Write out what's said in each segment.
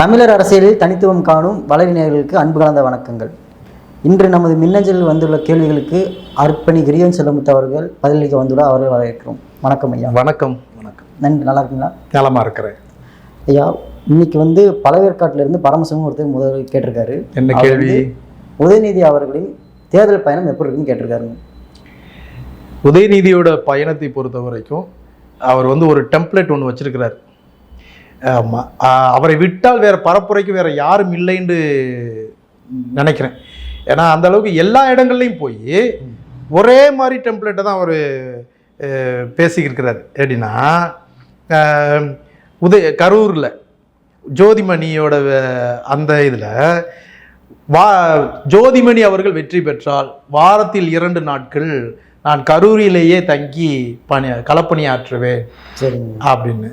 தமிழர் அரசியலில் தனித்துவம் காணும் வளரி நேயர்களுக்கு அன்பு கலந்த வணக்கங்கள். இன்று நமது மின்னஞ்சலில் வந்துள்ள கேள்விகளுக்கு அர்ப்பணி கிரியன் செல்லமுத்து அவர்கள் பதிலளிக்க வந்துள்ள அவரை வரவேற்கிறோம். வணக்கம் ஐயா. வணக்கம். வணக்கம். நன்றி. நல்லா இருக்கீங்களா? நலமா இருக்கிறேன். ஐயா இன்னைக்கு வந்து பழவேற்காட்டுல இருந்து பரமசிவம் ஒருத்தர் முதல் கேட்டிருக்காரு. என்ன கேள்வி? உதயநிதி அவர்களின் தேர்தல் பயணம் எப்படி இருக்குன்னு கேட்டிருக்காருங்க உதயநிதியோட பயணத்தை பொறுத்த வரைக்கும் அவர் வந்து ஒரு டெம்ப்ளேட் ஒன்று வச்சிருக்கிறார். ஆமா. ஆஹ் அவரை விட்டால் வேற பரப்புரைக்கு வேற யாரும் இல்லைன்னு நினைக்கிறேன். ஏன்னா அந்த அளவுக்கு எல்லா இடங்கள்லையும் போய் ஒரே மாதிரி டெம்ப்ளேட்டை தான் அவர் பேசிக்கிருக்கிறார். எப்படின்னா உதய கரூரில் ஜோதிமணியோட அந்த இதில் வா ஜோதிமணி அவர்கள் வெற்றி பெற்றால் வாரத்தில் இரண்டு நாட்கள் நான் கரூரிலேயே தங்கி பணி களப்பணியாற்றுவேன் சரிங்க. அப்படின்னு.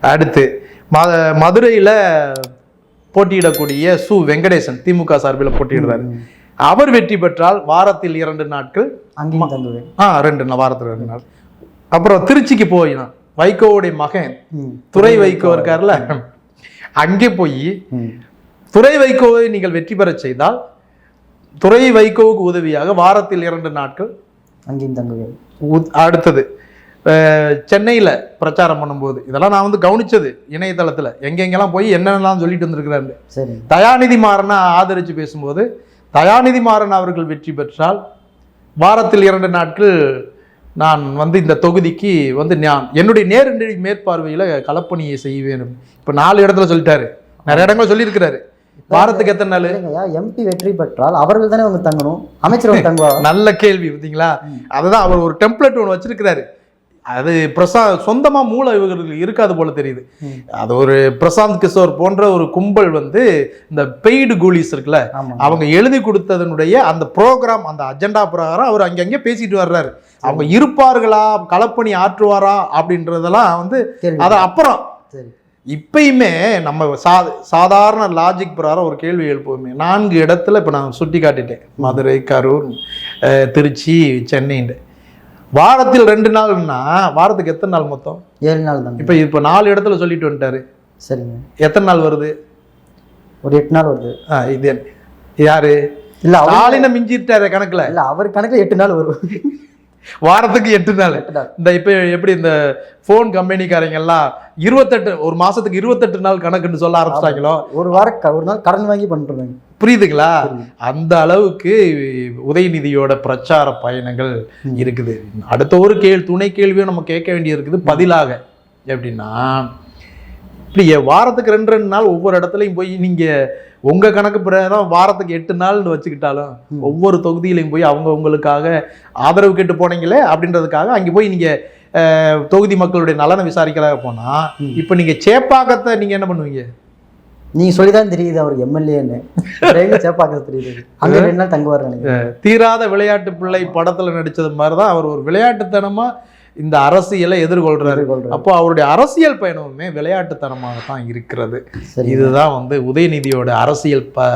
அடுத்து ம மதுரையில் போட்டியிடக்கூடிய சு வெங்கடேசன் திமுக சார்பில் போட்டியிடுறாரு. அவர் வெற்றி பெற்றால் வாரத்தில் இரண்டு நாட்கள் அங்கேயும் தங்குவேன் ஆ ரெண்டு நாள் வாரத்தில் ரெண்டு நாள். அப்புறம் திருச்சிக்கு போயினான் வைகோவுடைய மகன். துறை வைகோ இருக்கார்ல அங்கே போய். துறை வைகோவை நீங்கள் வெற்றி பெறச் செய்தால் துறை வைகோவுக்கு உதவியாக வாரத்தில் இரண்டு நாட்கள் அங்கேயும் தங்குவேன். அடுத்தது. சென்னையில் பிரச்சாரம் பண்ணும்போது இதெல்லாம் நான் வந்து கவனிச்சது இணையதளத்தில். எங்கெங்கெல்லாம் போய் என்னென்னலாம் சொல்லிட்டு வந்திருக்கிறாரு தயாநிதி மாறனை ஆதரித்து பேசும்போது தயாநிதி மாறன் அவர்கள் வெற்றி பெற்றால் வாரத்தில் இரண்டு நாட்கள் நான் வந்து இந்த தொகுதிக்கு வந்து நான் என்னுடைய நேரடி மேற்பார்வையில் களப்பணியை செய்வேன். இப்போ நாலு இடத்துல சொல்லிட்டாரு. நிறைய இடங்கள் சொல்லியிருக்கிறாரு. வாரத்துக்கு எத்தனை நாள்? எம்பி வெற்றி பெற்றால் அவர்கள் தானே அவங்க தங்கணும்? அமைச்சர் வந்து தங்குவா நல்ல கேள்வி பார்த்தீங்களா? அதுதான் அவர் ஒரு டெம்ப்ளேட் ஒன்று வச்சிருக்கிறாரு. அது பிரசா சொந்தமா மூளை இவர்களுக்கு இருக்காது போல தெரியுது. அது ஒரு பிரசாந்த் கிஷோர் போன்ற ஒரு கும்பல் வந்து இந்த பெய்டு கூலிஸ் இருக்குல்ல அவங்க எழுதி கொடுத்ததனுடைய அந்த ப்ரோக்ராம் அந்த அஜெண்டா பிரகாரம் அவர் அங்கங்கே பேசிட்டு வர்றாரு. அவங்க இருப்பார்களா களப்பணி ஆற்றுவாரா அப்படின்றதெல்லாம் வந்து அது அப்புறம். இப்பயுமே நம்ம சா சாதாரண லாஜிக் பிரகாரம் ஒரு கேள்வி எழுப்புவோமே. நான்கு இடத்துல இப்போ நான் சுட்டி காட்டிட்டேன் மதுரை கரூர் திருச்சி சென்னைன்னு வாரத்தில் ரெண்டு நாள்னா வாரத்துக்கு எத்தனை நாள் மொத்தம்? ஏழு நாள் தாங்க. இப்போ இப்போ நாலு இடத்துல சொல்லிட்டு வந்துட்டாரு. சரிங்க. எத்தனை நாள் வருது? ஒரு எட்டு நாள் வருது. ஆ, இது? யாரு? இல்ல ஸ்டாலினை மிஞ்சிட்டாரு கணக்குல. இல்ல அவர் கணக்குல எட்டு நாள் வரும். வாரத்துக்கு எட்டு நாள். இந்த இப்போ எப்படி இந்த ஃபோன் கம்பெனிக்காரங்க எல்லாம் இருபத்தெட்டு ஒரு மாசத்துக்கு இருபத்தெட்டு நாள் கணக்குன்னு சொல்ல ஆரம்பிச்சிட்டாங்களோ? ஒரு வாரம் ஒரு நாள் கடன் வாங்கி பண்ணிருவாங்க புரியுதுங்களா? அந்த அளவுக்கு உதயநிதியோட பிரச்சார பயணங்கள் இருக்குது. அடுத்த ஒரு கேள் துணை கேள்வியும் நம்ம கேட்க வேண்டியது இருக்குது. பதிலாக எப்படின்னா இப்படி வாரத்துக்கு ரெண்டு ரெண்டு நாள் ஒவ்வொரு இடத்துலையும் போய் நீங்க உங்க கணக்கு பிரகாரம் வாரத்துக்கு எட்டு நாள்னு வச்சுக்கிட்டாலும். ஒவ்வொரு தொகுதியிலையும் போய் அவங்க உங்களுக்காக ஆதரவு கேட்டு போனீங்களே அப்படின்றதுக்காக அங்கே போய் நீங்க அஹ், தொகுதி மக்களுடைய நலனை விசாரிக்கிறதாக போனா ம். இப்போ நீங்க சேப்பாக்கத்தை நீங்க என்ன பண்ணுவீங்க? நீங்க சொல்லிதான் தெரியுது அவர் எம்எல்ஏன்னு சேப்பாக்க தெரியுது. அங்க ரெண்டு நாள் தங்குவார் நினைக்கிறேன். தீராத விளையாட்டு பிள்ளை படத்துல நடிச்சது மாதிரி தான் அவர் ஒரு விளையாட்டுத்தனமா இந்த அரசியலை எதிர்கொள்றாரு. அப்போ அவருடைய அரசியல் பயணமுமே விளையாட்டுத்தனமாக தான் இருக்கிறது இதுதான் வந்து உதயநிதியோட அரசியல் ப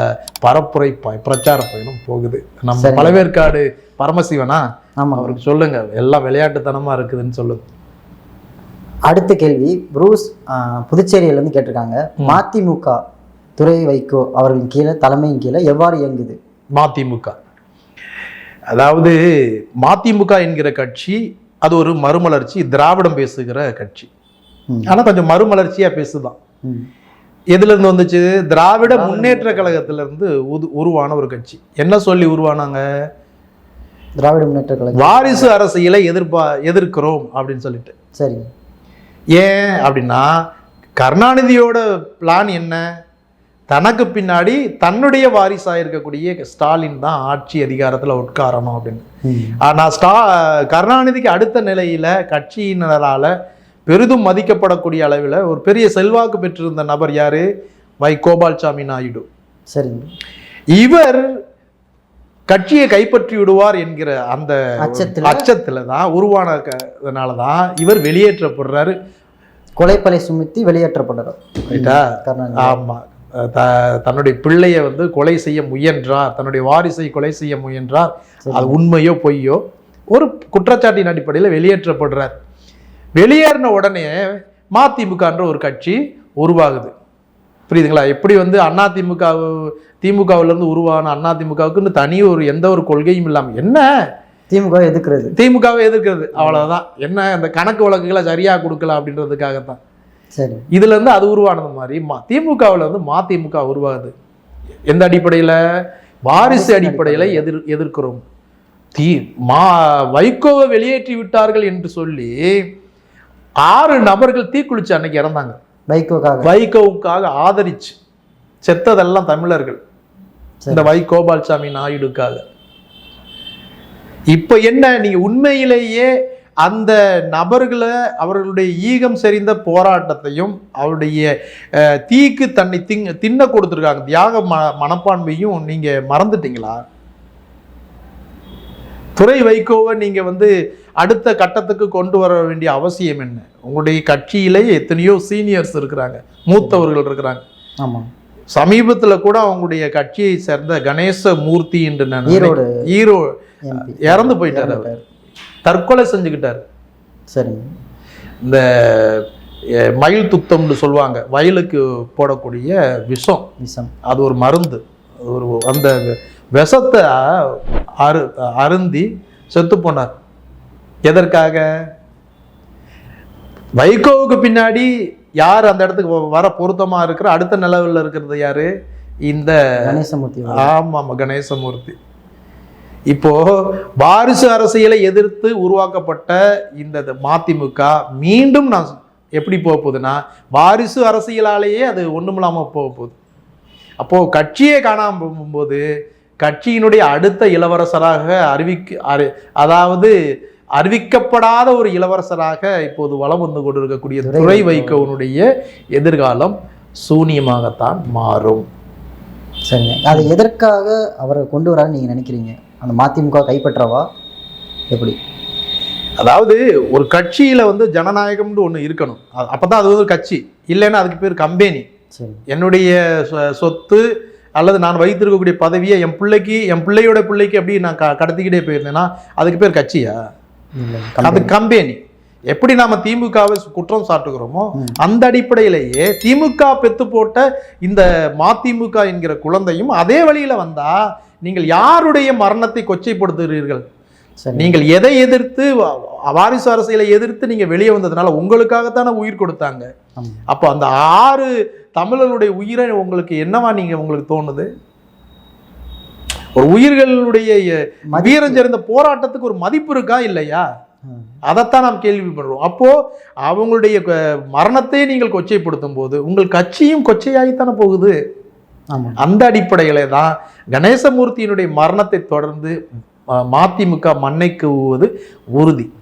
பரப்புரை ப பிரச்சார பயணம் போகுது. நம்ம. பழவேற்காடு பரமசிவனா? ஆமா. அவருக்கு சொல்லுங்க எல்லாம் விளையாட்டுத்தனமா இருக்குதுன்னு சொல்லுங்க. அடுத்த கேள்வி புரூஸ் ஆஹ், புதுச்சேரியில இருந்து கேட்டிருக்காங்க. மதிமுக துறை வைகோ அவர்களின் கீழே தலைமையின் கீழே எவ்வாறு இயங்குது? மதிமுக அதாவது மதிமுக என்கிற கட்சி அது ஒரு மறுமலர்ச்சி திராவிடம் பேசுகிற கட்சி. ம். ஆனா கொஞ்சம் மறுமலர்ச்சியா பேசுதான். ம். எதுல இருந்து வந்துச்சு? திராவிட முன்னேற்ற. கழகத்துல இருந்து உது- உருவான ஒரு கட்சி. என்ன சொல்லி உருவானாங்க? திராவிட முன்னேற்ற கழகம். வாரிசு அரசியலை எதிர்ப்பா எதிர்க்கிறோம் அப்படின்னு சொல்லிட்டு. சரி. ஏன் அப்படின்னா கருணாநிதியோட பிளான் என்ன? தனக்கு பின்னாடி தன்னுடைய வாரிசாக இருக்கக்கூடிய ஸ்டாலின் தான் ஆட்சி அதிகாரத்துல உட்காரணும் அப்படின்னு. ம். ஆனா ஸ்டா கருணாநிதிக்கு அடுத்த நிலையில கட்சியினரால பெரிதும் மதிக்கப்படக்கூடிய அளவில் ஒரு பெரிய செல்வாக்கு பெற்றிருந்த நபர் யாரு? வை. கோபால்சாமி நாயுடு. சரிங்க. இவர் கட்சியை கைப்பற்றி விடுவார் என்கிற அந்த அச்சத்துல? அச்சத்துல தான் உருவானதுனால தான் இவர் வெளியேற்றப்படுறாரு. கொலைப்பலை சுமத்தி வெளியேற்றப்படுறார். ரைட்டா? கருணாநிதி. ஆமா. த தன்னுடைய பிள்ளையை வந்து கொலை செய்ய முயன்றார் தன்னுடைய வாரிசை கொலை செய்ய முயன்றார். அது உண்மையோ பொய்யோ ஒரு குற்றச்சாட்டின் அடிப்படையில் புரியுதுங்களா? எப்படி வந்து அண்ணா திமுக திமுகவிலிருந்து உருவான அண்ணா திமுகவுக்குன்னு தனி ஒரு எந்த ஒரு கொள்கையும் இல்லாமல் என்ன? திமுக எதிர்க்கிறது. திமுகவை எதிர்க்கிறது. அவ்வளவுதான். என்ன அந்த கணக்கு வழக்குகளை சரியா கொடுக்கல அப்படின்றதுக்காகத்தான். சரி. இதுல இருந்து அது உருவானது மாதிரி மா திமுகவில் வந்து மதிமுக உருவாகுது. எந்த அடிப்படையில? வாரிசு அடிப்படையில எதிர் எதிர்க்கிறோம். தீ மா வைகோவை வெளியேற்றி விட்டார்கள் என்று சொல்லி ஆறு நபர்கள் தீக்குளிச்சு அன்னைக்கு இறந்தாங்க. வைகோக்காக. வைகோவுக்காக ஆதரிச்சு செத்ததெல்லாம் தமிழர்கள். இந்த வை கோபால்சாமி நாயுடுக்காக. இப்ப என்ன நீங்க உண்மையிலேயே அந்த நபர்களை அவர்களுடைய ஈகம் செறிந்த போராட்டத்தையும் அவருடைய தீக்கு தன்னை திங் தின்ன கொடுத்துருக்காங்க தியாக ம மனப்பான்மையும் நீங்க மறந்துட்டீங்களா? துறை வைகோவை நீங்க வந்து அடுத்த கட்டத்துக்கு கொண்டு வர வேண்டிய அவசியம் என்ன? உங்களுடைய கட்சியிலே எத்தனையோ சீனியர்ஸ் இருக்கிறாங்க. மூத்தவர்கள் இருக்கிறாங்க. ஆமாம் சமீபத்துல கூட அவங்களுடைய கட்சியை சேர்ந்த கணேச மூர்த்தி என்று நான் ஈரோடு ஈரோ இறந்து போயிட்டாரு அவர். தற்கொலை செஞ்சுக்கிட்டாரு. சரிங்க இந்த மயில் துத்தம்னு சொல்லுவாங்க. வயலுக்கு போடக்கூடிய விஷம். விஷம். அது ஒரு மருந்து. ஒரு அந்த விஷத்தை அரு அருந்தி செத்து போனார். எதற்காக? வைகோவுக்கு பின்னாடி யார் அந்த இடத்துக்கு வர பொருத்தமா இருக்கிற அடுத்த நிலவில் இருக்கிறது யாரு? இந்த கணேசமூர்த்தி அவர்கள். ஆமா ஆமா கணேசமூர்த்தி. இப்போ வாரிசு அரசியலை எதிர்த்து உருவாக்கப்பட்ட இந்த மதிமுக மீண்டும் நான் எப்படி போக போகுதுன்னா வாரிசு அரசியலாலேயே அது ஒண்ணுமில்லாம போக போகுது. அப்போ கட்சியே காணாம போகும்போது கட்சியினுடைய அடுத்த இளவரசராக அறிவிக்க அறி அதாவது அறிவிக்கப்படாத ஒரு இளவரசராக இப்போது வலம் வந்து கொண்டிருக்கக்கூடிய துறை வைகோ. வைகோனுடைய எதிர்காலம் சூனியமாகத்தான் மாறும். சரிங்க. அது எதற்காக அவரை கொண்டு வரான்னு நீங்க நினைக்கிறீங்க? அந்த மதிமுக கைப்பற்றவா? எப்படி? அதாவது ஒரு கட்சியில வந்து ஜனநாயகம்னு ஒண்ணு இருக்கணும். அ- அப்பதான் அது வந்து கட்சி. இல்லைன்னா அதுக்கு பேர் கம்பெனி. சரி. என்னுடைய சொத்து அல்லது நான் வைத்திருக்கக்கூடிய பதவியை என் பிள்ளைக்கு என் பிள்ளையோட பிள்ளைக்கு அப்படி நான் க கடத்திக்கிட்டே போயிருந்தேன்னா அதுக்கு பேர் கட்சியா? அது கம்பெனி. எப்படி நாம திமுகவை குற்றம் சாட்டுகிறோமோ. அந்த அடிப்படையிலேயே திமுக பெத்து போட்ட இந்த மதிமுக என்கிற குழந்தையும் அதே வழியில வந்தா நீங்கள் யாருடைய மரணத்தை கொச்சைப்படுத்துகிறீர்கள்? நீங்கள் எதை எதிர்த்து வாரிசு அரசியலை எதிர்த்து நீங்க வெளியே வந்ததுனால உங்களுக்காகத்தானே உயிர் கொடுத்தாங்க. அப்போ அந்த ஆறு தமிழர்களுடைய உயிரை உங்களுக்கு என்னவா நீங்க உங்களுக்கு தோணுது? ஒரு உயிர்களுடைய. வீரம் சேர்ந்த போராட்டத்துக்கு ஒரு மதிப்பு இருக்கா இல்லையா. அதைத்தான் நாம் கேள்விப்படுறோம். அப்போ அவங்களுடைய க- மரணத்தை நீங்கள் கொச்சைப்படுத்தும் போது உங்கள் கட்சியும் கொச்சையாகித்தானே போகுது. அந்த அடிப்படையில தான் கணேசமூர்த்தியினுடைய மரணத்தை தொடர்ந்து மதிமுக மண்ணை கவுவது உறுதி.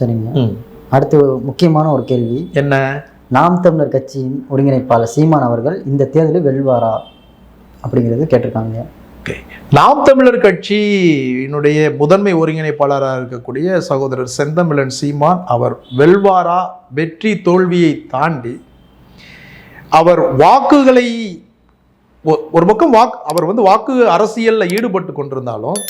சரிங்க. அடுத்து முக்கியமான ஒரு கேள்வி. என்ன? நாம் தமிழர் கட்சியின் ஒருங்கிணைப்பாளர் சீமான் அவர்கள் இந்த தேர்தலில் வெல்வாரா? அப்படிங்கிறது கேட்டிருக்காங்க. ஓகே. நாம் தமிழர் கட்சியினுடைய முதன்மை ஒருங்கிணைப்பாளராக இருக்கக்கூடிய சகோதரர் செந்தமிழன் சீமான் அவர் வெல்வாரா வெற்றி தோல்வியை தாண்டி அவர் வாக்குகளை ஒ- ஒரு பக்கம் வாக்கு அவர் வந்து வாக்கு அரசியலில் ஈடுபட்டு கொண்டிருந்தாலும்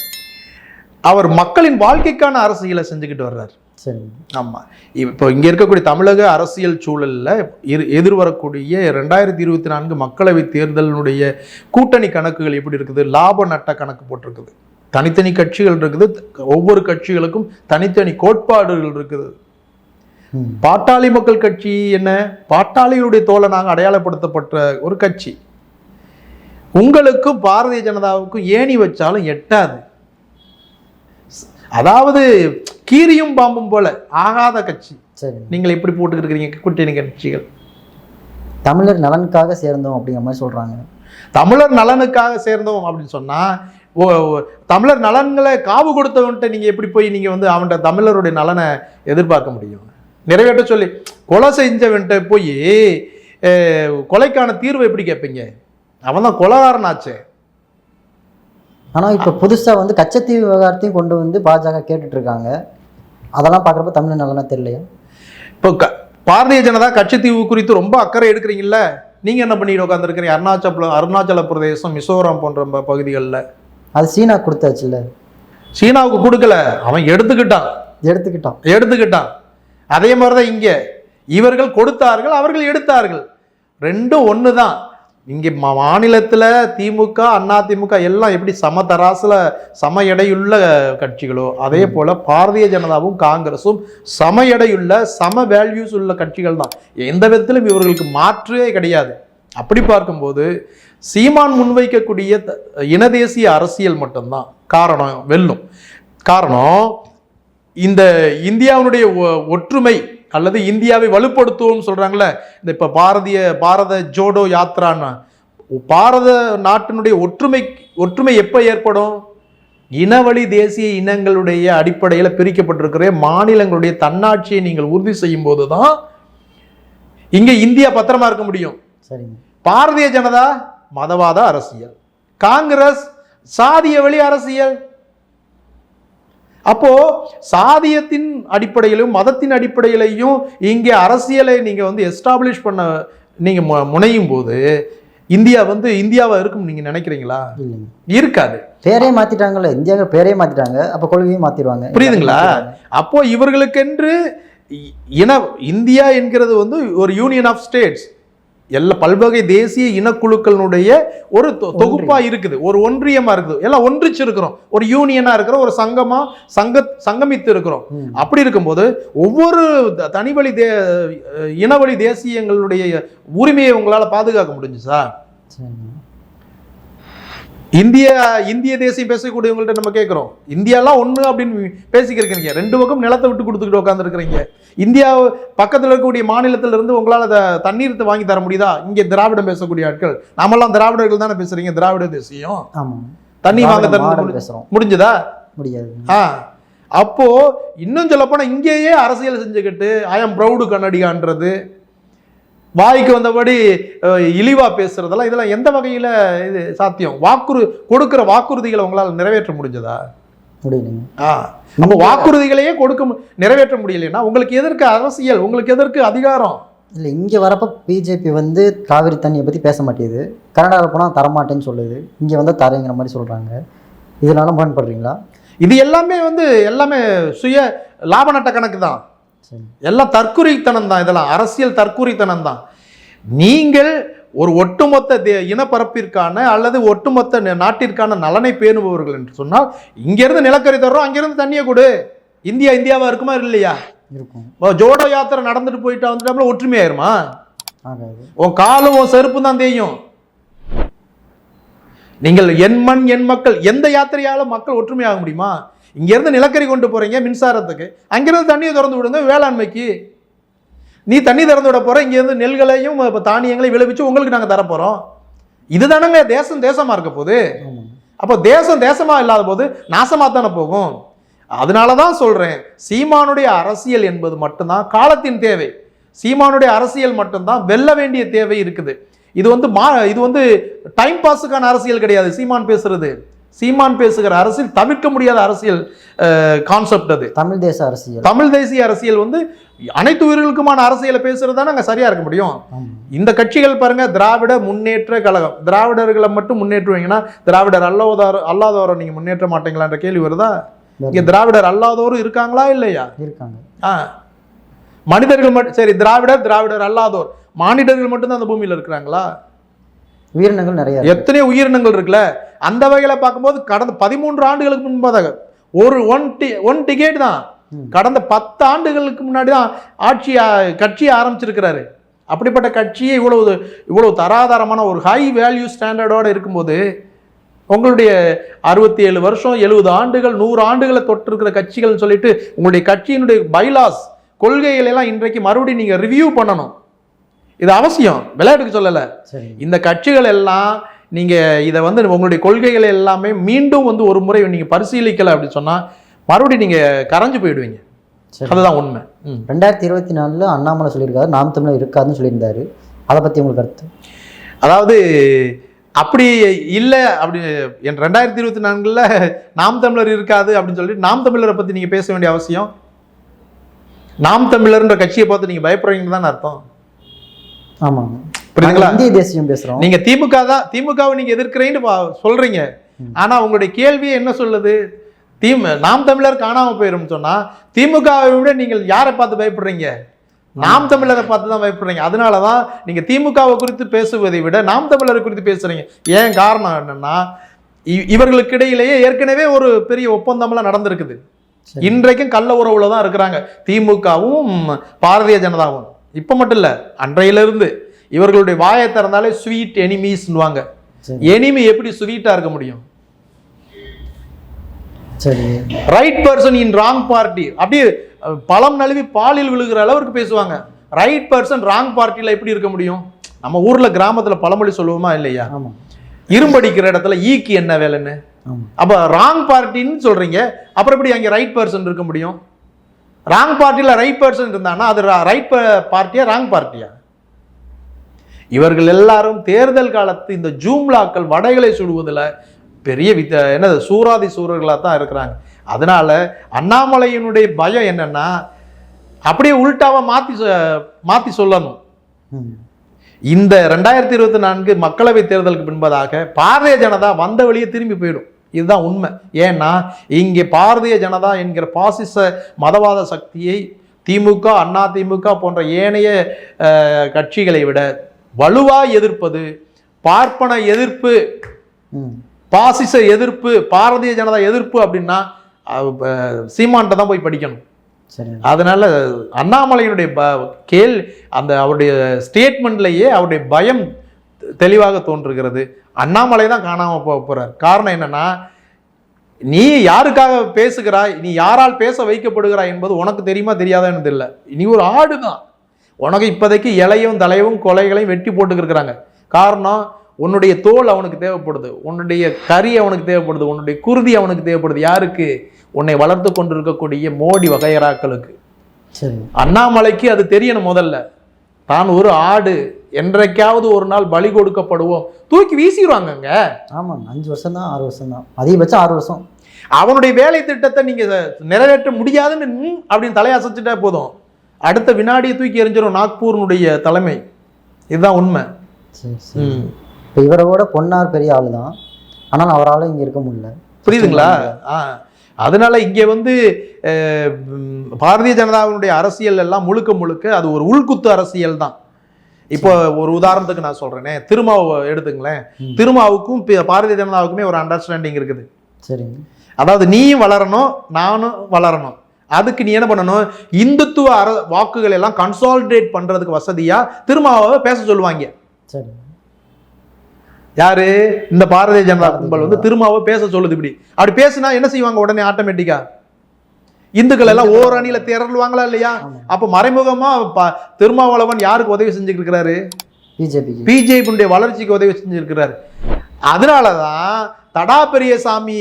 அவர் மக்களின் வாழ்க்கைக்கான அரசியலை செஞ்சுக்கிட்டு வர்றார். சரிங்க ஆமா. இப்போ இங்க இருக்கக்கூடிய தமிழக அரசியல் சூழல்ல இரு எதிர்வரக்கூடிய ரெண்டாயிரத்தி இருபத்தி நான்கு மக்களவை தேர்தலினுடைய கூட்டணி கணக்குகள் எப்படி இருக்குது? லாப நட்ட கணக்கு போட்டிருக்குது. தனித்தனி கட்சிகள் இருக்குது. ஒவ்வொரு கட்சிகளுக்கும் தனித்தனி கோட்பாடுகள் இருக்குது. பாட்டாளி மக்கள் கட்சி என்ன? பாட்டாளிகளுடைய தோழனாக அடையாளப்படுத்தப்பட்ட ஒரு கட்சி. உங்களுக்கும் பாரதிய ஜனதாவுக்கும் ஏணி வச்சாலும் எட்டாது. அதாவது கீரியும் பாம்பும் போல ஆகாத கட்சி. சரிங்க நீங்கள் எப்படி போட்டுக்கிட்டு இருக்கிறீங்க கூட்டணி கட்சிகள். தமிழர் நலனுக்காக சேர்ந்தோம் அப்படிங்கிற மாதிரி சொல்றாங்க. தமிழர் நலனுக்காக சேர்ந்தோம் அப்படின்னு சொன்னா ஓ ஓ- தமிழர் நலன்களை காவு கொடுத்தவன்ட்ட நீங்க எப்படி போய் நீங்க வந்து அவன்கிட்ட தமிழருடைய நலனை எதிர்பார்க்க முடியும்? நிறைவேற்ற சொல்லி கொலை செஞ்சவன்ட்ட போய் கொலைக்கான தீர்வு எப்படி கேட்பீங்க? அவன் தான் கொலகாரனாச்சே. ஆனா இப்ப புதுசா வந்து கச்சத்தீவு விவகாரத்தையும் கொண்டு வந்து பாஜக கேட்டுட்டு இருக்காங்க அதெல்லாம் பார்க்குறப்ப தமிழர் நலனா தெரியலையா? இப்போ க பாரதிய ஜனதா கட்சித்தீவு குறித்து ரொம்ப அக்கறை எடுக்கிறீங்கல்ல? நீங்க என்ன பண்ணிட்டு உட்காந்துருக்கிறீங்க அருணாச்சல அருணாச்சல பிரதேசம் மிசோரம் போன்ற பகுதிகளில். அது சீனா கொடுத்தாச்சுல்ல? சீனாவுக்கு கொடுக்கல. அவன் எடுத்துக்கிட்டான். எடுத்துக்கிட்டோம் எடுத்துக்கிட்டான். அதே மாதிரி தான் இங்கே. இவர்கள் கொடுத்தார்கள் அவர்கள் எடுத்தார்கள். ரெண்டும் ஒன்று தான் இங்கே மா- மாநிலத்துல திமுக அண்ணா திமுக எல்லாம் எப்படி சம தராசுல சம எடையுள்ள கட்சிகளோ அதே போல பாரதிய ஜனதாவும் காங்கிரஸும் சம எடையுள்ள சம வேல்யூஸ் உள்ள கட்சிகள் தான். எந்த விதத்திலும் இவர்களுக்கு மாற்றே கிடையாது. அப்படி பார்க்கும்போது சீமான் முன்வைக்கக்கூடிய இனதேசிய அரசியல் மட்டும்தான் காரணம் வெல்லும். காரணம் இந்த இந்தியாவினுடைய ஒ- ஒற்றுமை அல்லது இந்தியாவை வலுப்படுத்துவோம் சொல்றாங்கல்ல இந்த இப்ப பாரதிய பாரத ஜோடோ யாத்ரான்னு. பாரத நாட்டினுடைய ஒற்றுமை ஒற்றுமை எப்ப ஏற்படும்? இனவழி தேசிய இனங்களுடைய அடிப்படையில் பிரிக்கப்பட்டிருக்கிற மாநிலங்களுடைய தன்னாட்சியை நீங்கள் உறுதி செய்யும் போதுதான் இங்க இந்தியா பத்திரமா இருக்க முடியும். சரிங்க. பாரதிய ஜனதா மதவாத அரசியல். காங்கிரஸ் சாதிய வழி அரசியல். அப்போ சாதியத்தின் அடிப்படையிலும் மதத்தின் அடிப்படையிலையும் இங்கே அரசியலை நீங்க வந்து எஸ்டாப்ளிஷ் பண்ண நீங்க மு- முனையும் போது இந்தியா வந்து இந்தியாவா இருக்கும் நீங்க நினைக்கிறீங்களா? இருக்காது. பேரே மாத்திட்டாங்கல்ல இந்தியாவை பேரே மாத்திட்டாங்க அப்ப கொள்கையும் மாத்திடுவாங்க. புரியுதுங்களா? அப்போ இவர்களுக்கென்று இன இந்தியா என்கிறது வந்து ஒரு யூனியன் ஆஃப் ஸ்டேட்ஸ் எல்லா பல்வகை தேசிய இனக்குழுக்களினுடைய ஒரு தொகுப்பா இருக்குது. ஒரு ஒன்றியமா இருக்குது. எல்லாம் ஒன்றிச்சு இருக்கிறோம் ஒரு யூனியனா இருக்கிறோம். ஒரு சங்கமா சங்க சங்கமித்து இருக்கிறோம். அப்படி இருக்கும்போது ஒவ்வொரு தனிவழி தே இனவழி தேசியங்களுடைய உரிமையை உங்களால பாதுகாக்க முடிஞ்சுச்சா சரிங்க. இந்திய இந்திய தேசியம் பேசக்கூடியவங்கள்ட்ட நம்ம கேட்குறோம். இந்தியாலாம் ஒன்று அப்படின்னு பேசிக்கிறீங்க ரெண்டு பக்கம் நிலத்தை விட்டு கொடுத்துக்கிட்டு உட்காந்துருக்கிறீங்க இந்தியா பக்கத்தில் இருக்கக்கூடிய மாநிலத்துல இருந்து உங்களால் அதை தண்ணீரத்தை வாங்கி தர முடியுதா? இங்கே திராவிடம் பேசக்கூடிய ஆட்கள். நாமெல்லாம் திராவிடர்கள் தானே பேசுறீங்க திராவிட தேசியம். தண்ணி வாங்க தர பேசுறோம். முடிஞ்சதா? முடியாது. ஆ. அப்போ இன்னும் சொல்லப்போனால் இங்கேயே அரசியல் செஞ்சுக்கிட்டு ஐ எம் ப்ரௌடு கன்னடிகான்றது வாய்க்கு வந்தபடி அஹ், இழிவா பேசுறதெல்லாம் இதெல்லாம் எந்த வகையில இது சாத்தியம்? வாக்குறு கொடுக்கிற வாக்குறுதிகளை உங்களால் நிறைவேற்ற முடிஞ்சதா? முடியலைங்க. ஆ. அப்போ வாக்குறுதிகளையே கொடுக்க நிறைவேற்ற முடியலைன்னா உங்களுக்கு எதற்கு அரசியல்? உங்களுக்கு எதற்கு அதிகாரம்? இல்லை இங்கே வரப்போ பிஜேபி வந்து காவிரி தண்ணியை பற்றி பேச மாட்டேங்குது. கனடாவில் போனால் தரமாட்டேன்னு சொல்லுது. இங்கே வந்து தரேங்கிற மாதிரி சொல்கிறாங்க இதனால முரண்படுறீங்களா? இது எல்லாமே வந்து எல்லாமே சுய லாப நட்ட கணக்கு தான் எல்லாம் தற்குறித்தனம் தான் இதெல்லாம் அரசியல் தற்குறித்தனம் தான். நீங்கள் ஒரு ஒட்டுமொத்த தே- இனப்பரப்பிற்கான அல்லது ஒட்டுமொத்த நாட்டிற்கான நலனை பேணுபவர்கள் என்று சொன்னால் இங்கிருந்து நிலக்கரி தர்றோம் அங்கிருந்து தண்ணியை கொடு. இந்தியா இந்தியாவா இருக்குமா இல்லையா? இருக்கும். ஜோடோ யாத்திரை நடந்துட்டு போயிட்டா வந்துட்டாப்புல ஒற்றுமையாயிருமா உன் காலும் உன் செருப்பு தான் தேயும். நீங்கள் என் மண் என் மக்கள் எந்த யாத்திரையால மக்கள் ஒற்றுமையாக முடியுமா? இங்கிருந்து நிலக்கரி கொண்டு போறீங்க மின்சாரத்துக்கு. அங்கிருந்து தண்ணியை திறந்து விடுங்க வேளாண்மைக்கு. நீ தண்ணி திறந்து விட போற இங்கிருந்து நெல்களையும் இப்ப தானியங்களையும் விளைவிச்சு உங்களுக்கு நாங்க தரப்போறோம் இதுதானங்க தேசம் தேசமா இருக்க ஆமாம் அப்போ தேசம் தேசமா இல்லாத போது நாசமா தானே போகும். அதனால தான் சொல்றேன் சீமானுடைய அரசியல் என்பது மட்டும்தான் காலத்தின் தேவை. சீமானுடைய அரசியல் மட்டும்தான் வெல்ல வேண்டிய தேவை இருக்குது. இது வந்து மா இது வந்து டைம் பாஸுக்கான அரசியல் கிடையாது சீமான் பேசுறது. சீமான் பேசுகிற அரசியல் தவிர்க்க முடியாத அரசியல் கான்செப்ட் அது. தமிழ் தேச அரசியல். தமிழ் தேசிய அரசியல் வந்து அனைத்து உயிர்களுக்குமான அரசியலை பேசுறது தான் அங்கே சரியா இருக்க முடியும். இந்த கட்சிகள் பாருங்க திராவிட முன்னேற்ற கழகம். திராவிடர்களை மட்டும் முன்னேற்றுவீங்கன்னா திராவிடர் அல்லாதோர் அல்லாதவரை நீங்க முன்னேற்ற மாட்டீங்களான்ற கேள்வி வருதா? இங்க திராவிடர் அல்லாதோரும் இருக்காங்களா இல்லையா? இருக்காங்க. ஆ. மனிதர்கள் மட்டும் சரி திராவிடர் திராவிடர் அல்லாதோர். மானிடர்கள் மட்டும்தான் அந்த பூமியில இருக்கிறாங்களா? உயிரினங்கள் நிறைய. எத்தனையோ உயிரினங்கள் இருக்குல்ல? அந்த வகையில பார்க்கும்போது கடந்த பதிமூன்று ஆண்டுகளுக்கு முன்பதாக ஒரு ஒன் டி ஒன் டிகேட் தான். கடந்த பத்து ஆண்டுகளுக்கு முன்னாடி தான் ஆட்சி கட்சியை ஆரம்பிச்சிருக்கிறாரு. அப்படிப்பட்ட கட்சியை இவ்வளவு இவ்வளவு தராதரமான ஒரு ஹை வேல்யூ ஸ்டாண்டர்டோட இருக்கும்போது உங்களுடைய அறுபத்தி ஏழு வருஷம் எழுபது ஆண்டுகள் நூறு ஆண்டுகளை தொட்டிருக்கிற கட்சிகள்னு சொல்லிட்டு உங்களுடைய கட்சியினுடைய பைலாஸ் கொள்கைகளை எல்லாம் இன்றைக்கு மறுபடியும் நீங்க ரிவ்யூ பண்ணணும். இது அவசியம். விளையாட்டுக்கு சொல்லலை. சரி. இந்த கட்சிகள் எல்லாம் நீங்க இதை வந்து உங்களுடைய கொள்கைகளை எல்லாமே மீண்டும் வந்து ஒரு முறை நீங்க பரிசீலிக்கல அப்படின்னு சொன்னா மறுபடியும் நீங்க கரைஞ்சு போயிடுவீங்க. சரி. அதுதான் உண்மை. ரெண்டாயிரத்தி இருபத்தி நாலில் அண்ணாமலை சொல்லியிருக்காரு நாம் தமிழர் இருக்காதுன்னு சொல்லியிருந்தாரு. அதை பற்றி உங்களுக்கு கருத்து? அதாவது அப்படி இல்லை அப்படி என் ரெண்டாயிரத்தி இருபத்தி நான்குல நாம் தமிழர் இருக்காது அப்படின்னு சொல்லிட்டு நாம் தமிழரை பத்தி நீங்க பேச வேண்டிய அவசியம்? நாம் தமிழர்ன்ற கட்சியை பார்த்து நீங்க பயப்படுறீங்கன்னு தான் அர்த்தம்? ஆமாங்க. புரியுதுங்களா? இந்திய தேசியம் பேசுகிறோம் நீங்க திமுக தான் திமுகவை நீங்க எதிர்க்கிறீங்கன்னு பா- சொல்றீங்க. ஆனா உங்களுடைய கேள்வி என்ன சொல்லுது? தீமு நாம் தமிழர் காணாம போயிரும் சொன்னா திமுகவை விட நீங்கள் யாரை பார்த்து பயப்படுறீங்க? நாம் தமிழரை பார்த்து தான் பயப்படுறீங்க. அதனால தான் நீங்கள் திமுகவை குறித்து பேசுவதை விட நாம் தமிழரை குறித்து பேசுறீங்க. ஏன் காரணம் என்னன்னா இவர்களுக்கு இடையிலேயே ஏற்கனவே ஒரு பெரிய ஒப்பந்தம்லாம் நடந்திருக்குது. இன்றைக்கும் கள்ள உறவுல தான் இருக்கிறாங்க. திமுகவும் பாரதிய ஜனதாவும். இப்போ மட்டும் இல்லை அன்றையிலிருந்து இவர்களுடைய வாயை திறந்தாலே ஸ்வீட் எனிமீஸ்னுவாங்க எனிமி எப்படி ஸ்வீட்டா இருக்க முடியும்? சரி. Right person in wrong party அப்படியே பழம் நழுவி பாலில் விழுகிற அளவுக்கு பேசுவாங்க. ரைட் பர்சன் ராங் பார்ட்டியில் எப்படி இருக்க முடியும்? நம்ம ஊர்ல கிராமத்துல பழமொழி சொல்லுவோமா இல்லையா? இரும்படிக்கிற இடத்துல ஈக்கு என்ன வேலைன்னு? அப்ப ராங் பார்ட்டின்னு சொல்றீங்க. அப்புறம் எப்படி அங்க ரைட் பர்சன் இருக்க முடியும்? ராங் பார்ட்டியில் ரைட் பர்சன் இருந்தானா அது ரைட் பார்ட்டியா ராங் பார்ட்டியா இவர்கள் எல்லாரும் தேர்தல் காலத்து இந்த ஜூம்லாக்கள் வடைகளை சுடுவதில் பெரிய வித்த என்னது சூராதி சூரர்களாக தான் இருக்கிறாங்க. அதனால அண்ணாமலையினுடைய பயம் என்னன்னா அப்படியே உள்டாவா சொ- மாத்தி சொல்லணும். இந்த ரெண்டாயிரத்தி இருபத்தி நான்கு மக்களவை தேர்தலுக்கு பின்பதாக பாரதிய ஜனதா வந்த வழியே திரும்பி போயிடும். இதுதான் உண்மை. ஏன்னா இங்கே பாரதிய ஜனதா என்கிற பாசிச மதவாத சக்தியை திமுக அண்ணா திமுக போன்ற ஏனைய கட்சிகளை விட வலுவா எதிர்ப்பது பார்ப்பன எதிர்ப்பு பாசிச எதிர்ப்பு பாரதிய ஜனதா எதிர்ப்பு அப்படின்னா சீமான்ட்ட தான் போய் படிக்கணும். சரி அதனால அண்ணாமலையினுடைய ப கேள் அந்த அவருடைய ஸ்டேட்மெண்ட்லேயே அவருடைய பயம் தெளிவாக தோன்றுகிறது. அண்ணாமலை தான் காணாம போக போறார். காரணம் என்னன்னா நீ யாருக்காக பேசுகிறாய் நீ யாரால் பேச வைக்கப்படுகிறாய் என்பது உனக்கு தெரியுமா தெரியாதான்னு தெரியல நீ ஒரு ஆடு தான் உனக்கு இப்போதைக்கு இலையும் தலையும் கொலைகளையும் வெட்டி போட்டுக்கிருக்கிறாங்க. காரணம் உன்னுடைய தோல் அவனுக்கு தேவைப்படுது. உன்னுடைய கறி அவனுக்கு தேவைப்படுது. உன்னுடைய குருதி அவனுக்கு தேவைப்படுது. யாருக்கு? உன்னை வளர்த்து கொண்டிருக்கக்கூடிய மோடி வகையராக்களுக்கு. சரி. அண்ணாமலைக்கு அது தெரியணும் முதல்ல. தான் ஒரு ஆடு. என்றைக்காவது ஒரு நாள் பலி கொடுக்கப்படுவோம். தூக்கி வீசிடுவாங்கங்க ஆமாம் அஞ்சு வருஷம் தான் ஆறு வருஷம் தான் அதிகபட்சம் ஆறு வருஷம். அவனுடைய வேலை திட்டத்தை நீங்க நிறைவேற்ற முடியாதுன்னு அப்படின்னு தலையசைச்சிட்டா போதும். அடுத்த வினாடியை தூக்கி எறிஞ்சிடும் நாக்பூர்னுடைய தலைமை. இதுதான் உண்மை. இப்போ இவரை விட பொன்னார் பெரிய ஆள் தான் ஆனால் அவரால் இங்கே இருக்க முடியல. புரியுதுங்களா? ஆ. அதனால இங்கே வந்து பாரதிய ஜனதாவினுடைய அரசியல் எல்லாம் முழுக்க முழுக்க அது ஒரு உள்குத்து அரசியல் தான். இப்போ ஒரு உதாரணத்துக்கு நான் சொல்றேனே. திருமாவை எடுத்துங்களேன். திருமாவுக்கும் பாரதிய ஜனதாவுக்குமே ஒரு அண்டர்ஸ்டாண்டிங் இருக்குது. சரிங்க. அதாவது நீயும் வளரணும் நானும் வளரணும். அதுக்கு நீ என்ன பண்ணணும்? இந்துத்துவ அர வாக்குகள் எல்லாம் கன்சாலிடேட் பண்றதுக்கு வசதியா திருமாவை பேச சொல்லுவாங்க. சரி. யாரு? இந்த பாரதிய ஜனதா கும்பல் வந்து திருமாவை பேச சொல்லுது இப்படி. அப்படி பேசுனா என்ன செய்வாங்க உடனே ஆட்டோமேட்டிக்கா இந்துக்கள் எல்லாம் ஓர் அணியில திரளுவாங்களா இல்லையா. அப்ப மறைமுகமா திருமாவளவன் யாருக்கு உதவி செஞ்சுட்டு இருக்கிறாரு பிஜேபிக்கு பிஜேபியுடைய வளர்ச்சிக்கு உதவி செஞ்சிருக்கிறாரு. அதனாலதான் தடா பெரியசாமி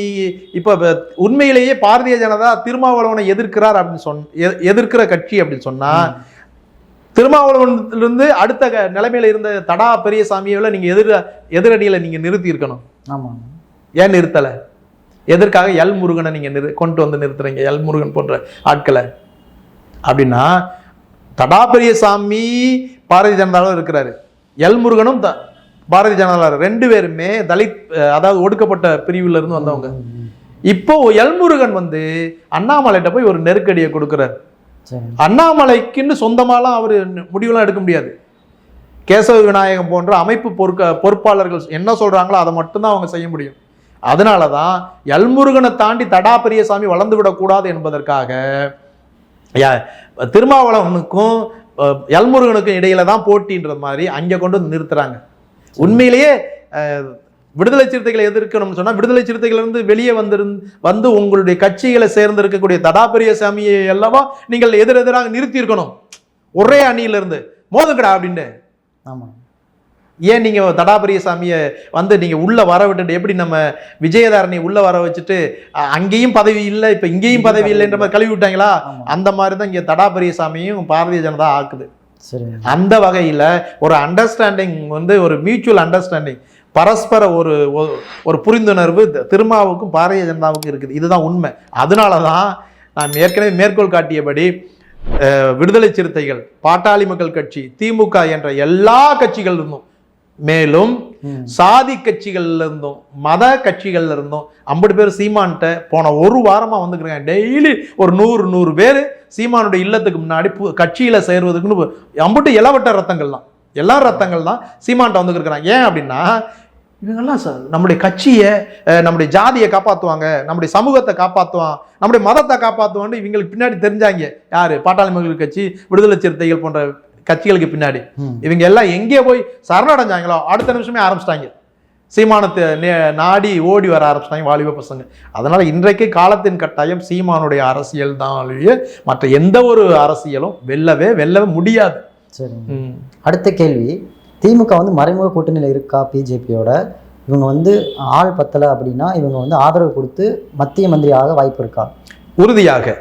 இப்ப உண்மையிலேயே பாரதிய ஜனதா திருமாவளவனை எதிர்க்கிறார் அப்படின்னு சொன்ன எ- எதிர்க்கிற கட்சி அப்படின்னு சொன்னா திருமாவளவனிலிருந்து அடுத்த க- நிலைமையில இருந்த தடா பெரியசாமியோட நீங்க எதிர எதிரணியில நீங்க நிறுத்தி இருக்கணும் ஆமாம் ஏன் நிறுத்தல? எதற்காக எல் முருகனை நீங்க நிறு கொண்டு வந்து நிறுத்துறீங்க எல் முருகன் போன்ற ஆட்களை? அப்படின்னா தடா பெரியசாமி பாரதிய ஜனதாவில் இருக்கிறாரு. எல் முருகனும் த- பாரதிய ஜனதா ரெண்டு பேருமே தலித் அதாவது ஒடுக்கப்பட்ட பிரிவுல இருந்து வந்தவங்க. இப்போ எல் முருகன் வந்து அண்ணாமலைகிட்ட போய் ஒரு நெருக்கடியை கொடுக்குறாரு. அண்ணாமலைக்குன்னு சொந்தமாலாம் அவர் முடிவெல்லாம் எடுக்க முடியாது. கேசவ விநாயகம் போன்ற அமைப்பு பொறுக்க பொறுப்பாளர்கள் என்ன சொல்றாங்களோ அதை மட்டும்தான் அவங்க செய்ய முடியும். அதனால தான் எல்முருகனை தாண்டி தடா பெரியசாமி வளர்ந்து விடக்கூடாது என்பதற்காக திருமாவளவனுக்கும் எல்முருகனுக்கும் இடையில தான் போட்டின்ற மாதிரி அங்கே கொண்டு வந்து நிறுத்துறாங்க. உண்மையிலேயே விடுதலை சிறுத்தைகளை எதிர்க்கணும்னு சொன்னா விடுதலை சிறுத்தைகள் இருந்து வெளியே வந்திருந் வந்து உங்களுடைய கட்சிகளை சேர்ந்து இருக்கக்கூடிய தடா பெரியசாமியை அல்லவா நீங்கள் எதிரெதிராக நிறுத்தி இருக்கணும் ஒரே அணியில இருந்து மோதுங்கடா அப்படின்னு ஆமாம் ஏன் நீங்க தடா பெரியசாமியை வந்து நீங்க உள்ள வர விட்டுட்டு எப்படி நம்ம விஜயதாரணி உள்ள வர வச்சுட்டு அங்கேயும் பதவி இல்லை இப்ப இங்கேயும் பதவி இல்லைன்ற மாதிரி கழுவி விட்டாங்களா? அந்த மாதிரி தான் இங்க தடா பெரியசாமியும் பாரதிய ஜனதா ஆக்குது. அந்த வகையில் ஒரு அண்டர்ஸ்டாண்டிங் வந்து ஒரு மியூச்சுவல் அண்டர்ஸ்டாண்டிங் பரஸ்பர ஒரு ஒரு- புரிந்துணர்வு திருமாவுக்கும் பாரதிய ஜனதாவுக்கும் இருக்குது. இதுதான் உண்மை. அதனால தான் நான் ஏற்கனவே மேற்கோள் காட்டியபடி விடுதலை சிறுத்தைகள் பாட்டாளி மக்கள் கட்சி திமுக என்ற எல்லா கட்சிகள் இருந்தும் மேலும். சாதி கட்சிகள்ல இருந்தும் மத கட்சிகள்ல இருந்தும் ஐம்பது பேர் சீமான்ட்ட போன ஒரு வாரமா வந்துக்கிறாங்க டெய்லி ஒரு நூறு நூறு பேர் சீமானுடைய இல்லத்துக்கு முன்னாடி கட்சியில சேர்வதுக்குன்னு அம்புட்டு இளவட்ட ரத்தங்கள் தான் எல்லா ரத்தங்கள் தான் சீமான்ட்ட வந்துருக்கிறாங்க ஏன் அப்படின்னா இவங்கெல்லாம் சார் நம்முடைய கட்சியை நம்முடைய ஜாதியை காப்பாற்றுவாங்க நம்முடைய சமூகத்தை காப்பாற்றுவான் நம்முடைய மதத்தை காப்பாற்றுவான்னு இவங்களுக்கு பின்னாடி தெரிஞ்சாங்க. யாரு? பாட்டாளி மக்கள் கட்சி விடுதலை சிறுத்தைகள் போன்ற கட்சிகளுக்கு பின்னாடி. இவங்க எல்லாம் எங்கே போய் சரணடைஞ்சாங்களோ அடுத்த நிமிஷமே ஆரம்பிச்சிட்டாங்க. சீமானத்தை நாடி ஓடி வர ஆரம்பிச்சிட்டாங்க வாலிப பசங்க. அதனால இன்றைக்கு காலத்தின் கட்டாயம் சீமானுடைய அரசியல் தான் மற்ற எந்த ஒரு அரசியலும் வெல்லவே வெல்லவே முடியாது. சரி. அடுத்த கேள்வி. திமுக வந்து மறைமுக கூட்டணியில் இருக்கா பிஜேபியோட? இவங்க வந்து ஆள் பத்தலை அப்படின்னா இவங்க வந்து ஆதரவு கொடுத்து மத்திய மந்திரி ஆக வாய்ப்பு இருக்கா? உறுதியாக.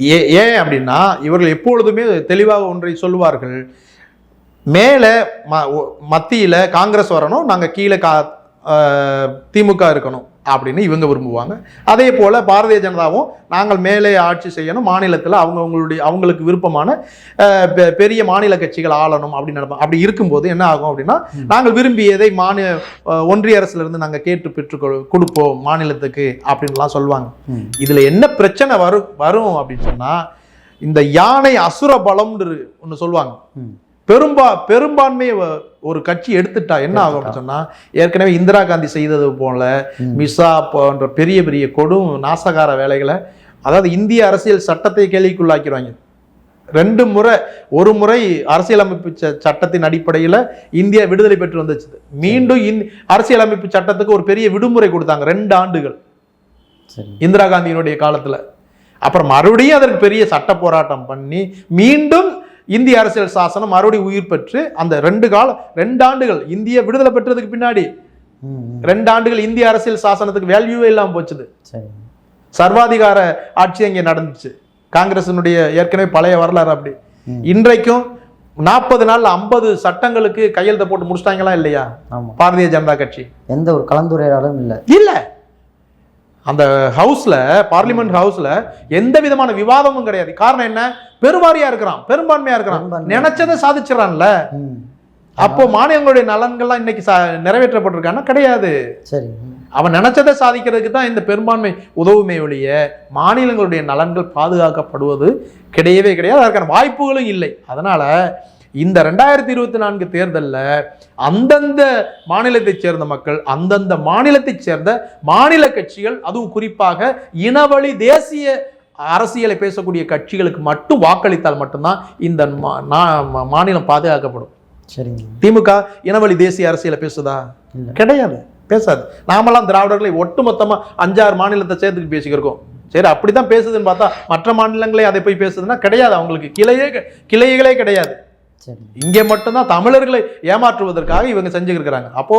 ஏ ஏன் அப்படின்னா இவர்கள் எப்பொழுதுமே தெளிவாக ஒன்றை சொல்லுவார்கள். மேலே ம மத்தியில் காங்கிரஸ் வரணும் நாங்கள் கீழே கா திமுக இருக்கணும் அப்படின்னு இவங்க விரும்புவாங்க அதே போல் பாரதிய ஜனதாவும் நாங்கள் மேலே ஆட்சி செய்யணும் மாநிலத்தில் அவங்க அவங்களுடைய அவங்களுக்கு விருப்பமான பெரிய மாநில கட்சிகள் ஆளணும் அப்படின்னு நினைப்பாங்க அப்படி இருக்கும்போது என்ன ஆகும் அப்படின்னா. நாங்கள் விரும்பியதை மாநில ஒன்றிய அரசுல இருந்து நாங்கள் கேட்டு பெற்று கொடுப்போம் மாநிலத்துக்கு அப்படின்லாம் சொல்லுவாங்க. இதுல என்ன பிரச்சனை வரும் வரும் அப்படின்னு சொன்னா இந்த யானை அசுர பலம்னு ஒன்று சொல்லுவாங்க. பெரும்பா பெரும்பான்மையை ஒரு கட்சி எடுத்துட்டா என்ன ஆகும் அப்படின்னு சொன்னா ஏற்கனவே இந்திரா காந்தி செய்தது போல. மிசா போன்ற பெரிய பெரிய கொடும் நாசகார வேலைகளை அதாவது இந்திய அரசியல் சட்டத்தை கேள்விக்குள்ளாக்கிடுவாங்க ரெண்டு முறை ஒரு முறை அரசியலமைப்பு ச- சட்டத்தின் அடிப்படையில் இந்தியா விடுதலை பெற்று வந்துச்சு. மீண்டும் இந் அரசியலமைப்பு சட்டத்துக்கு ஒரு பெரிய விடுமுறை கொடுத்தாங்க ரெண்டு ஆண்டுகள். சரி. இந்திரா காந்தியினுடைய காலத்துல. அப்புறம் மறுபடியும் அதற்கு பெரிய சட்ட போராட்டம் பண்ணி மீண்டும் இந்திய அரசியல் சாசனம் மறுபடியும் உயிர் பெற்று அந்த ரெண்டு காலம் ரெண்டு ஆண்டுகள் இந்திய விடுதலை பெற்றதுக்கு பின்னாடி. ரெண்டு ஆண்டுகள் இந்திய அரசியல் சாசனத்துக்கு வேல்யூவே இல்லாம போச்சுது. சரி. சர்வாதிகார ஆட்சி அங்கே நடந்துச்சு. காங்கிரசினுடைய ஏற்கனவே பழைய வரலாறு அப்படி. இன்றைக்கும் நாற்பது நாள்ல ஐம்பது சட்டங்களுக்கு கையெழுத்த போட்டு முடிச்சிட்டாங்களா இல்லையா? பாரதிய ஜனதா கட்சி. எந்த ஒரு கலந்துரையாடலும் இல்லை. இல்ல. அந்த ஹவுஸ்ல பார்லிமெண்ட் ஹவுஸ்ல எந்த விதமான விவாதமும் கிடையாது. காரணம் என்ன? பெருவாரியா இருக்கிறான் பெரும்பான்மையா இருக்கிறான். நினைச்சதை சாதிச்சிடறான்ல. அப்போ மாநிலங்களுடைய நலன்கள்லாம் இன்னைக்கு நிறைவேற்றப்பட்டிருக்கான்னா கிடையாது. சரி. அவன் நினைச்சதை சாதிக்கிறதுக்கு தான் இந்த பெரும்பான்மை உதவுமே ஒழிய மாநிலங்களுடைய நலன்கள் பாதுகாக்கப்படுவது கிடையவே கிடையாது. அதற்கான வாய்ப்புகளும் இல்லை. அதனால இந்த ரெண்டாயிரத்தி இருபத்தி நான்கு தேர்தலில் அந்தந்த மாநிலத்தைச் சேர்ந்த மக்கள் அந்தந்த மாநிலத்தைச் சேர்ந்த மாநில கட்சிகள் அதுவும் குறிப்பாக இனவழி தேசிய அரசியலை பேசக்கூடிய கட்சிகளுக்கு மட்டும் வாக்களித்தால் மட்டும்தான் இந்த மாநிலம் பாதுகாக்கப்படும். சரிங்க. திமுக இனவழி தேசிய அரசியலை பேசுதா? கிடையாது. பேசாது. நாமெல்லாம் திராவிடர்களை ஒட்டுமொத்தமா அஞ்சாறு மாநிலத்தை சேர்த்துக்கு பேசிக்கிருக்கோம். சரி அப்படிதான் பேசுதுன்னு பார்த்தா மற்ற மாநிலங்களே அதை போய் பேசுதுன்னா கிடையாது. அவங்களுக்கு கிளையே கிளைகளே கிடையாது. இங்கே மட்டும்தான் தமிழர்களை ஏமாற்றுவதற்காக இவங்க செஞ்சுக்கிருக்கிறாங்க. அப்போ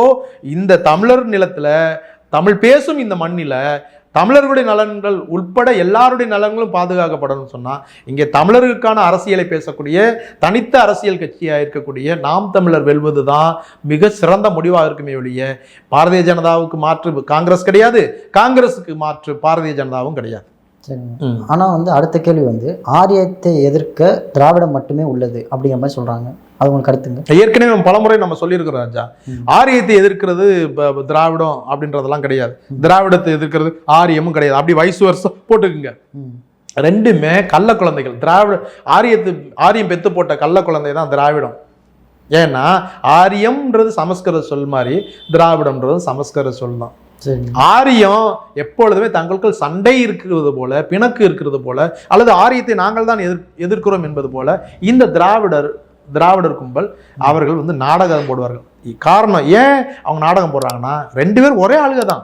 இந்த தமிழர் நிலத்துல தமிழ் பேசும் இந்த மண்ணில தமிழர்களுடைய நலன்கள் உட்பட எல்லாருடைய நலன்களும் பாதுகாக்கப்படணும்னு சொன்னா இங்கே தமிழர்களுக்கான அரசியலை பேசக்கூடிய தனித்த அரசியல் கட்சியாக இருக்கக்கூடிய நாம் தமிழர் வெல்வது தான் மிக சிறந்த முடிவாக இருக்குமே ஒழிய பாரதிய ஜனதாவுக்கு மாற்று காங்கிரஸ் கிடையாது. காங்கிரஸுக்கு மாற்று பாரதிய ஜனதாவும் கிடையாது. சரிங்க ஆனா வந்து அடுத்த கேள்வி வந்து ஆரியத்தை எதிர்க்க திராவிடம் மட்டுமே உள்ளது அப்படிங்கிற மாதிரி சொல்றாங்க. அது உங்களுக்கு கருத்துங்க. ஏற்கனவே பலமுறை நம்ம சொல்லியிருக்கிறோம் ராஜா. ஆரியத்தை எதிர்க்கிறது திராவிடம் அப்படின்றதெல்லாம் கிடையாது. திராவிடத்தை எதிர்க்கிறது ஆரியமும் கிடையாது. அப்படி வயசு வருஷம் போட்டுக்குங்க. ரெண்டுமே கள்ள குழந்தைகள். திராவிட ஆரியத்து ஆரியம் பெத்து போட்ட கள்ள குழந்தை தான் திராவிடம். ஏன்னா ஆரியம்ன்றது சமஸ்கிருத சொல் மாதிரி திராவிடம்ன்றது சமஸ்கிருத சொல் தான். ஆரியம் எப்பொழுதுமே தங்களுக்குள் சண்டை இருக்கிறது போல பிணக்கு இருக்கிறது போல அல்லது ஆரியத்தை நாங்கள் தான் எதிர் எதிர்க்கிறோம் என்பது போல இந்த திராவிடர் திராவிடர் கும்பல் அவர்கள் வந்து நாடகம் போடுவார்கள். காரணம் ஏன் அவங்க நாடகம் போடுறாங்கன்னா ரெண்டு பேரும் ஒரே ஆளுக தான்.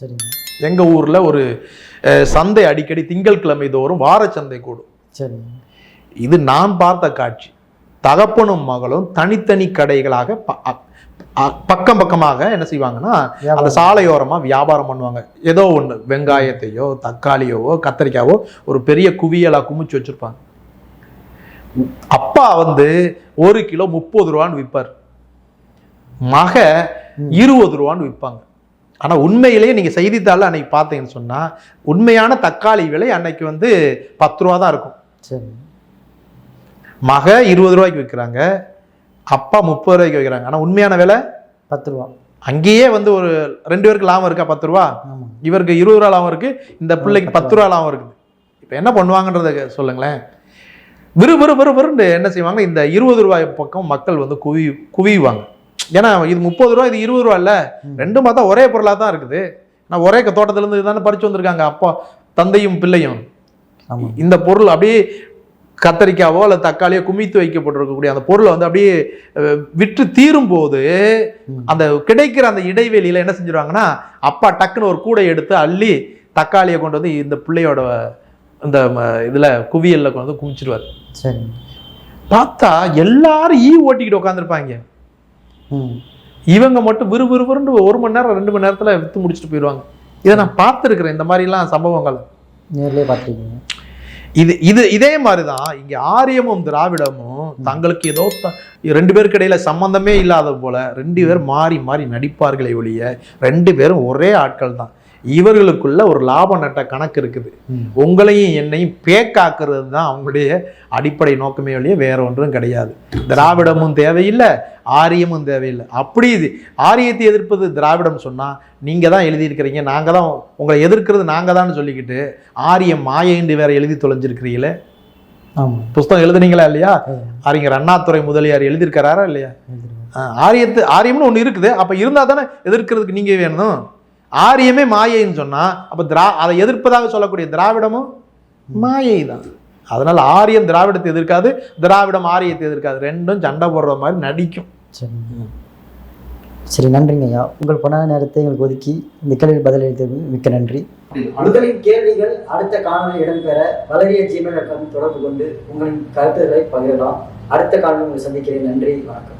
சரிங்க. எங்க ஊர்ல ஒரு சந்தை அடிக்கடி திங்கட்கிழமை தோறும் வாரச்சந்தை கூடும். சரிங்க. இது நான் பார்த்த காட்சி. தகப்பனும் மகளும் தனித்தனி கடைகளாக பக்கம் பக்கமாக என்ன செய்வாங்கன்னா அந்த வியாபாரம். சாலையோரமா வியாபாரம் பண்ணுவாங்க. ஏதோ ஒண்ணு வெங்காயத்தையோ தக்காளியோவோ கத்திரிக்காவோ ஒரு பெரிய குவியலா குமிச்சு வச்சிருப்பாங்க. அப்பா வந்து ஒரு கிலோ முப்பது ரூபான்னு விற்பார் மக. இருபது ரூபான்னு விற்பாங்க ஆனா உண்மையிலேயே நீங்க செய்தித்தாள்ல அன்னைக்கு பார்த்தீங்கன்னு சொன்னா உண்மையான தக்காளி விலை அன்னைக்கு வந்து பத்து ரூபா தான் இருக்கும். சரி. மக இருபது ரூபாய்க்கு விற்கிறாங்க அப்பா முப்பது ரூபாய்க்கு விற்கிறாங்க ஆனா உண்மையான விலை? பத்து ரூபா. அங்கேயே வந்து ஒரு ரெண்டு பேருக்கு லாபம் இருக்கா பத்து ரூபா? இவருக்கு இருபது ரூபா லாபம் இருக்கு இந்த பிள்ளைக்கு பத்து ரூபா லாபம் இருக்குது. இப்போ என்ன பண்ணுவாங்கன்றத சொல்லுங்களேன். விறு விறு விறு விறுன்னு என்ன செய்வாங்க இந்த இருபது ரூபாய் பக்கம் மக்கள் வந்து குவி குவியுவாங்க. ஏன்னா இது முப்பது ரூபா இது இருபது ரூபா இல்ல. ரெண்டும் பார்த்தா ஒரே பொருளாக தான் இருக்குது. நான் ஒரே க- தோட்டத்துல இருந்து தானே பறிச்சு வந்திருக்காங்க அப்பா தந்தையும் பிள்ளையும். இந்த பொருள் அப்படியே கத்தரிக்காவோ அல்லது தக்காளியோ குமித்து வைக்கப்பட்டிருக்கக்கூடிய அந்த பொருளை வந்து அப்படியே விற்று தீரும் போது. அந்த கிடைக்கிற அந்த இடைவெளியில என்ன செஞ்சிருவாங்கன்னா அப்பா டக்குன்னு ஒரு கூடை எடுத்து அள்ளி தக்காளியை கொண்டு வந்து இந்த பிள்ளையோட இந்த இதுல குவியல்ல கொண்டு வந்து குமிச்சிருவார் சரிங்க பார்த்தா எல்லாரும் ஈ ஓட்டிக்கிட்டு உட்காந்துருப்பாங்க இவங்க மட்டும் விறு விறு விறுன்னு ஒரு மணி நேரம் ரெண்டு மணி நேரத்துல வித்து முடிச்சுட்டு போயிடுவாங்க. இதை நான் பார்த்துருக்கிறேன் இந்த மாதிரிலாம் சம்பவங்கள். நேர்லயே பார்த்துருக்கீங்க. இது இது இதே மாதிரி தான் இங்க ஆரியமும் திராவிடமும் தங்களுக்கு ஏதோ ரெண்டு பேருக்கு இடையில சம்பந்தமே இல்லாத போல ரெண்டு பேர் மாறி மாறி நடிப்பார்களே ஒழிய ரெண்டு பேரும் ஒரே ஆட்கள் தான் இவர்களுக்குள்ள ஒரு லாப நட்ட கணக்கு இருக்குது. உங்களையும் என்னையும் பேக்காக்குறது தான் அவங்களுடைய அடிப்படை நோக்கமே ஒழிய வேற ஒன்றும் கிடையாது. திராவிடமும் தேவையில்லை ஆரியமும் தேவையில்லை. அப்படி இது ஆரியத்தை எதிர்ப்பது திராவிடம் சொன்னா நீங்க தான் எழுதியிருக்கிறீங்க நாங்க தான் உங்களை எதிர்க்கிறது நாங்க தான் சொல்லிக்கிட்டு ஆரியம் மாயைன்னு வேற எழுதி தொலைஞ்சிருக்கிறீங்களே? ஆமாம் புஸ்தகம் எழுதுனீங்களா இல்லையா. அறிஞர் அண்ணாதுரை முதலியார் எழுதியிருக்கிறாரா இல்லையா? ஆரியத்து ஆரியம்னு ஒன்று இருக்குது அப்ப இருந்தா தானே எதிர்க்கிறதுக்கு நீங்க வேணும். ஆரியமே மாயைன்னு சொன்னா அப்ப திரா அதை எதிர்ப்பதாக சொல்லக்கூடிய திராவிடமும் மாயை தான் அதனால ஆரியம் திராவிடத்தை எதிர்க்காது திராவிடம் ஆரியத்தை எதிர்க்காது. ரெண்டும் சண்டை போடுற மாதிரி நடிக்கும். சரி நன்றிங்க ஐயா. உங்கள் பொன்னான நேரத்தை எங்களுக்கு ஒதுக்கி இந்த கேள்வி பதிலளித்தது மிக்க நன்றி. உங்களின் கேள்விகள் அடுத்த காணொலி இடம்பெற வளரிய ஜிமெயில் தொடர்பு கொண்டு உங்களின் கருத்துக்களை பகிரலாம். அடுத்த காணொலி உங்களை சந்திக்கிறேன். நன்றி வணக்கம்.